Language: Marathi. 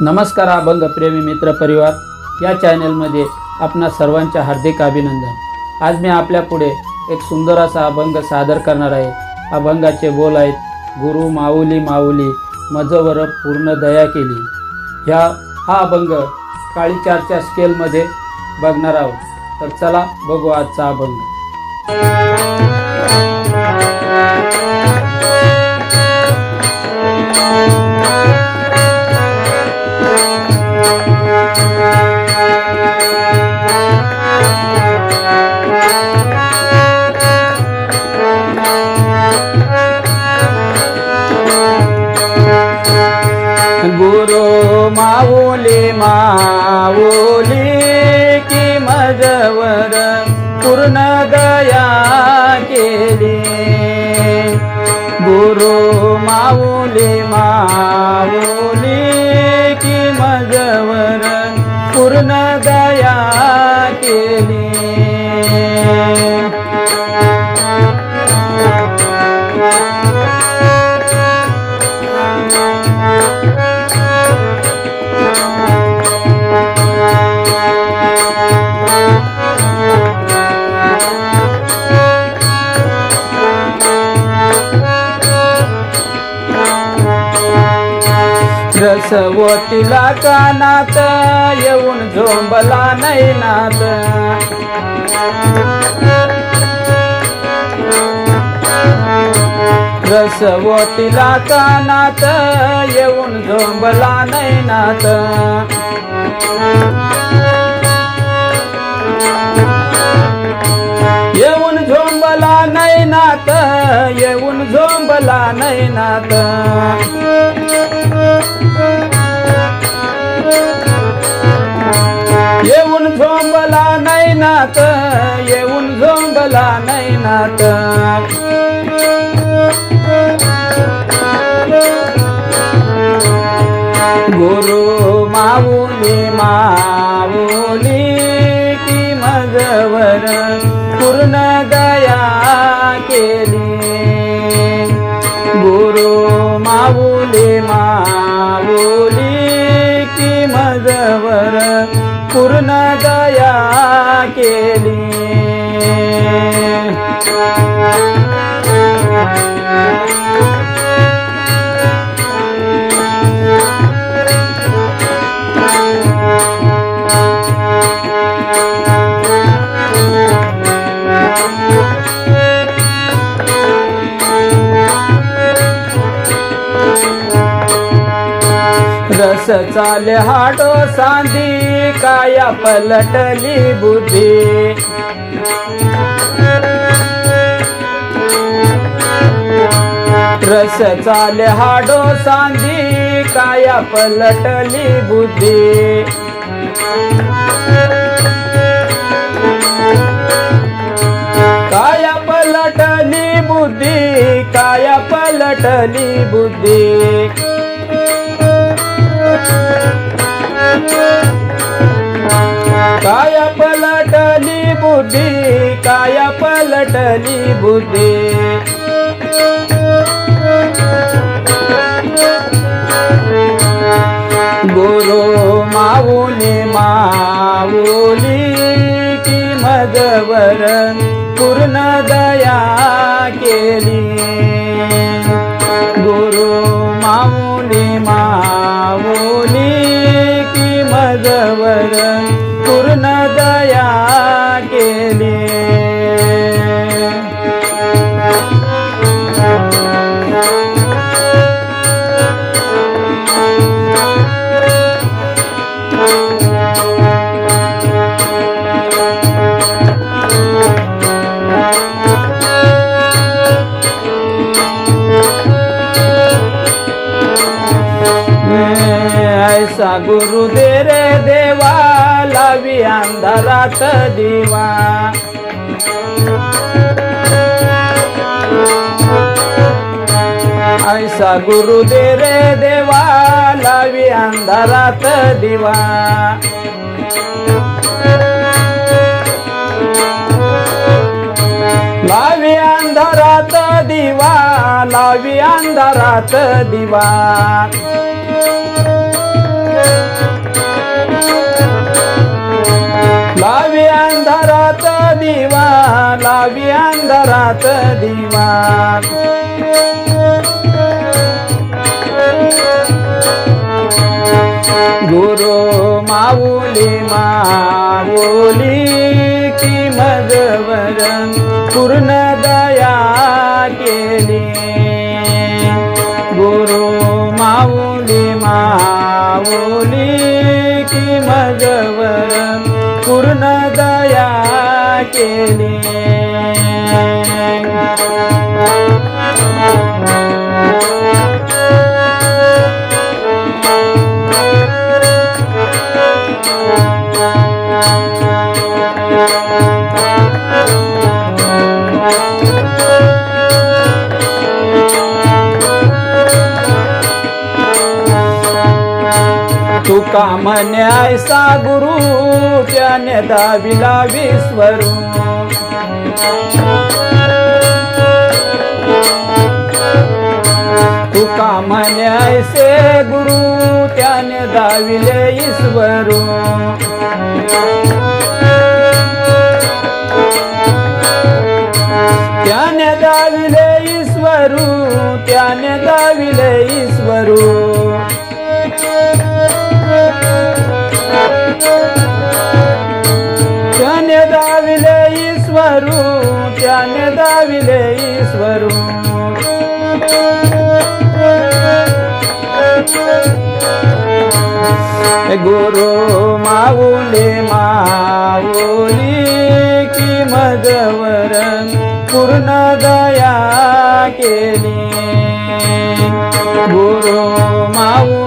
नमस्कार अभंग प्रेमी मित्र परिवार या चॅनलमध्ये आपणा सर्वांचे हार्दिक अभिनंदन. आज मी आपल्या पुढे एक सुंदर असा अभंग सादर करणार आहे. अभंगाचे बोल आहेत गुरु माऊली माऊली मजवर पूर्ण दया केली. ह्या हा अभंग काळीचारच्या स्केलमध्ये बघणार आहोत. तर चला बघू आजचा अभंग. गुरु माऊली माऊली की मजवर पूर्ण रसवतीला कानात येऊन झोंबला नाही नात. रसवतीला कानात येऊन झोंबला नाही नात. येऊन झोंबला नाही नात येऊन झोंबला नाही नाही येऊन झोंबला नाही नात. गुरु माऊली माऊली की मजवर पूर्ण दया केली. गुरु माऊली मा दया केली कस चाले हाडो सांदी काया पलटली बुद्धी? रस चाले हाडो सांदी काया पलटली बुद्धी? काया पलटली बुद्धी काया पलटली बुद्धी? पलटली गुरु माऊली माऊली की मजवर पूर्ण दया केली. गुरु माऊली माऊली की मजवर पूर्ण दया गुरु दे रे देवा लावी अंधारात दिवा. ऐसा गुरु दे रे देवा लावी अंधारात दिवा. लावी अंधारात दिवा लावी अंधारात दिवा. लावी अंधारात दिवा लावी अंधारात दिवा. गुरु माऊली माऊली की मजवर पूर्ण दया केली. माऊली की मजवर पूर्ण दया केली. तुका म्हण्यायसा गुरु त्याने दाविला विश्वरू तुका म्हण्यायसे गुरु त्याने दाविले ईश्वरू त्याने दाविले ईश्वरू गुरु माऊली माऊली की मजवर पूर्ण दया केली गुरु माऊ